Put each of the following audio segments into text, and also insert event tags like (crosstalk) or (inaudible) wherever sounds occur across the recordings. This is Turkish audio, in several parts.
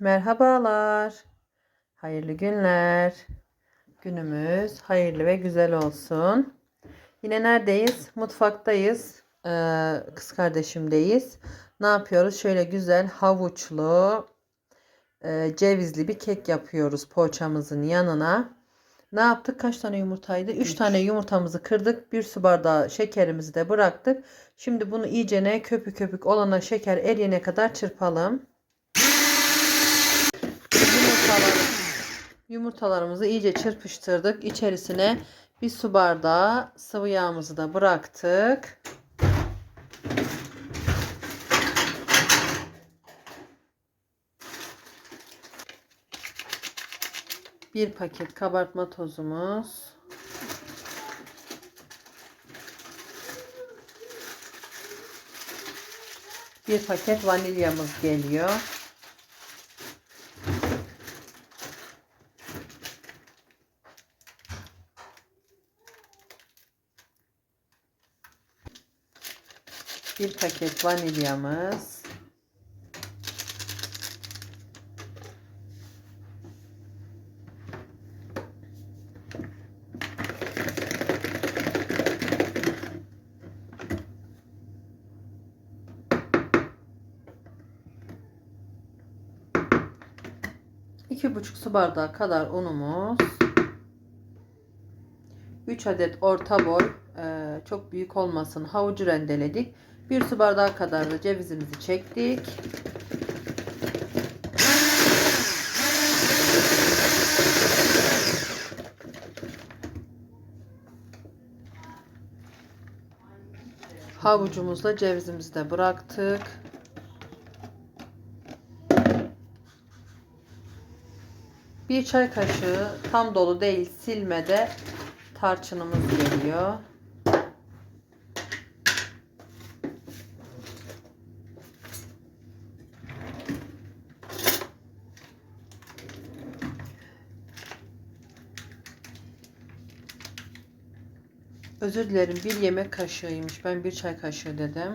Merhabalar. Hayırlı günler. Günümüz hayırlı ve güzel olsun. Yine neredeyiz? Mutfaktayız. Ee, kız kardeşimdeyiz. Ne yapıyoruz? Şöyle güzel havuçlu, e, cevizli bir kek yapıyoruz poğaçamızın yanına. Ne yaptık? Kaç tane yumurtaydı? 3 tane yumurtamızı kırdık. Bir su bardağı şekerimizi de bıraktık. Şimdi bunu iyicene köpük köpük olana şeker eriyene kadar çırpalım. Yumurtalarımızı iyice çırpıştırdık. İçerisine bir su bardağı sıvı yağımızı da bıraktık. Bir paket kabartma tozumuz. Bir paket vanilyamız geliyor. Bir paket vanilyamız. İki buçuk su bardağı kadar unumuz. 3 adet orta boy e, çok büyük olmasın havucu rendeledik. Bir su bardağı kadar da cevizimizi çektik. Havucumuzla cevizimizi de bıraktık. Bir çay kaşığı tam dolu değil silmede tarçınımız geliyor. Özür dilerim bir yemek kaşığıymış. Ben bir çay kaşığı dedim.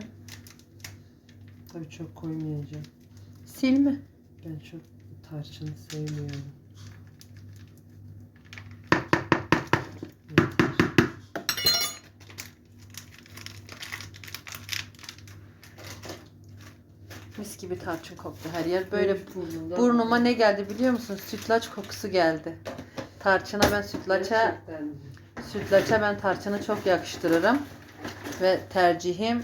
Tabii çok koymayacağım. Sil mi? Ben çok tarçını sevmiyorum. Mis gibi tarçın koktu her yer. Böyle burnumda burnuma ne geldi biliyor musun? Sütlaç kokusu geldi. Tarçına ben sütlaça Gerçekten sütlaça ben tarçını çok yakıştırırım. Ve tercihim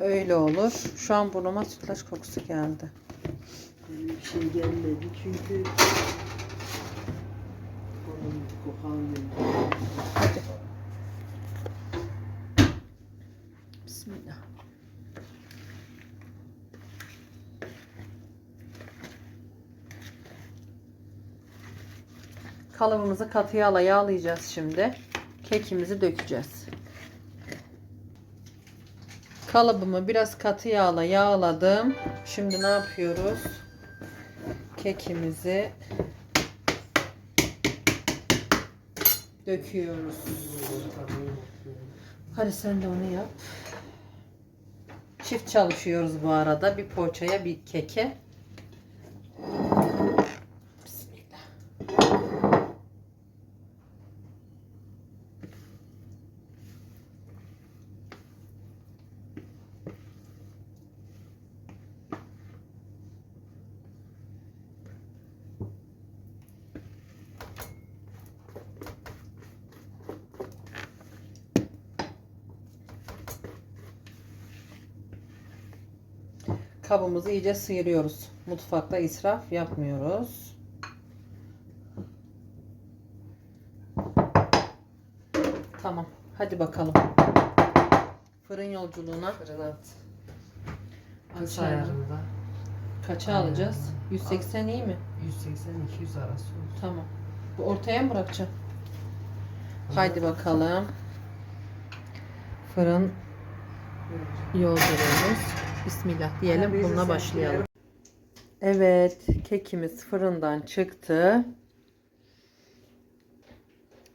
öyle olur. Şu an burnuma sütlaç kokusu geldi. böyle bir şey gelmedi çünkü burnum kokan. Hadi. Bismillah. Kalıbımızı katı yağla yağlayacağız şimdi. Kekimizi dökeceğiz. Kalıbımı biraz katı yağla yağladım. Şimdi ne yapıyoruz? Kekimizi döküyoruz. Hadi sen de onu yap. Çift çalışıyoruz bu arada. Bir poğaçaya bir keke. Kabımızı iyice sıyırıyoruz. Mutfakta israf yapmıyoruz. Tamam. Hadi bakalım. Fırın yolculuğuna Fırına at. Kaç ayarında? kaça alacağız? 180 iyi mi? 180-200 arası olur. Tamam. Bu ortaya mı bırakacağım? Haydi bakalım. Fırın yolculuğumuz. Bismillah diyelim. Bununla başlayalım. Evet, kekimiz fırından çıktı.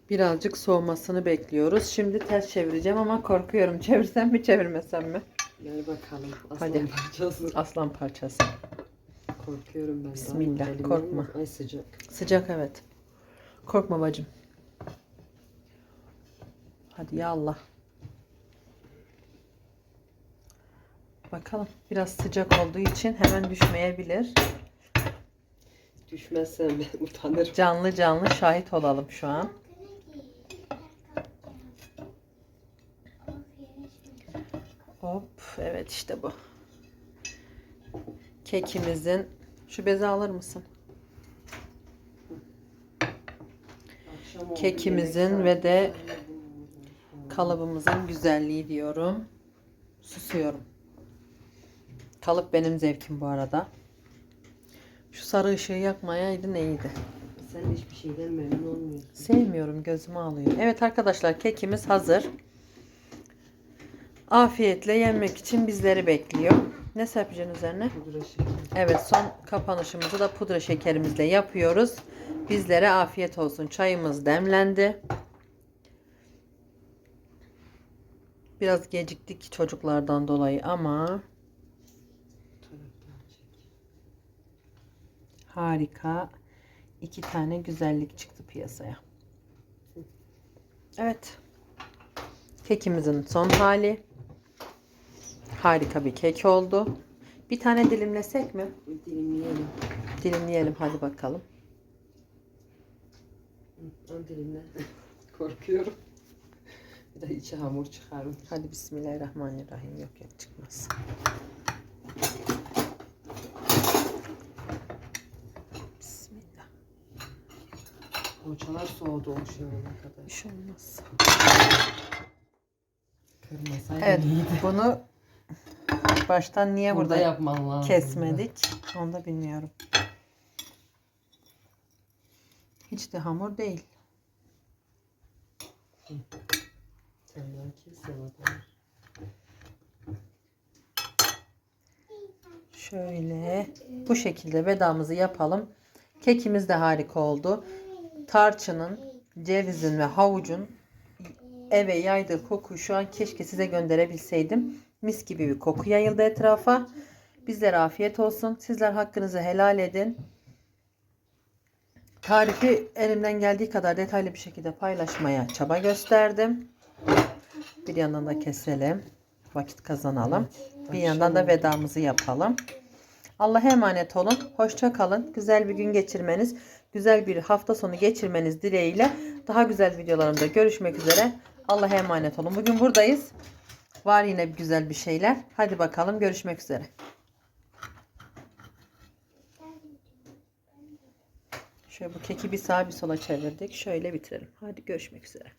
Birazcık soğumasını bekliyoruz. Şimdi ters çevireceğim ama korkuyorum. (laughs) Çevirsem mi çevirmesem mi? Gel bakalım. Aslan Hadi. parçası. Aslan parçası. Korkuyorum ben. Bismillah, korkma. Ay sıcak. Sıcak evet. Korkma bacım. Hadi ya Allah. Bakalım. Biraz sıcak olduğu için hemen düşmeyebilir. Düşmezsem ben (laughs) utanırım. Canlı canlı şahit olalım şu an. Hop. Evet işte bu. Kekimizin şu bezi alır mısın? Akşam oldu, Kekimizin ve de Kalıbımızın güzelliği diyorum. Susuyorum. Kalıp benim zevkim bu arada. Şu sarı ışığı yakmayaydın iyiydi. Sen hiçbir şeyden memnun olmuyorsun. Sevmiyorum gözümü alıyor. Evet arkadaşlar kekimiz hazır. Afiyetle yenmek için bizleri bekliyor. Ne serpeceksin üzerine? Pudra şekeri. Evet son kapanışımızı da pudra şekerimizle yapıyoruz. Bizlere afiyet olsun. Çayımız demlendi. Biraz geciktik çocuklardan dolayı ama harika iki tane güzellik çıktı piyasaya. Evet. Kekimizin son hali. Harika bir kek oldu. Bir tane dilimlesek mi? Dilimleyelim. Dilimleyelim hadi bakalım. Al dilimle. (laughs) Korkuyorum. Bir de içi hamur çıkarım. Hadi bismillahirrahmanirrahim. Yok yok çıkmaz. Bismillah. Poğaçalar soğudu o ana kadar. Bir şey olmaz. Kırmasaydı Evet iyiydi. bunu baştan niye Burada burada, yapman lazım. kesmedik? Onu da bilmiyorum. Hiç de hamur değil. Kes. Şöyle bu şekilde vedamızı yapalım. Kekimiz de harika oldu. Tarçının, cevizin ve havucun eve yaydığı koku şu an keşke size gönderebilseydim. Mis gibi bir koku yayıldı etrafa. Bizlere afiyet olsun. Sizler hakkınızı helal edin. Tarifi elimden geldiği kadar detaylı bir şekilde paylaşmaya çaba gösterdim. Bir yandan da keselim. Vakit kazanalım. Bir yandan da vedamızı yapalım. Allah'a emanet olun. Hoşça kalın. Güzel bir gün geçirmeniz, güzel bir hafta sonu geçirmeniz dileğiyle daha güzel videolarımda görüşmek üzere. Allah'a emanet olun. Bugün buradayız. Var yine güzel bir şeyler. Hadi bakalım görüşmek üzere. Şöyle bu keki bir sağa bir sola çevirdik. Şöyle bitirelim. Hadi görüşmek üzere.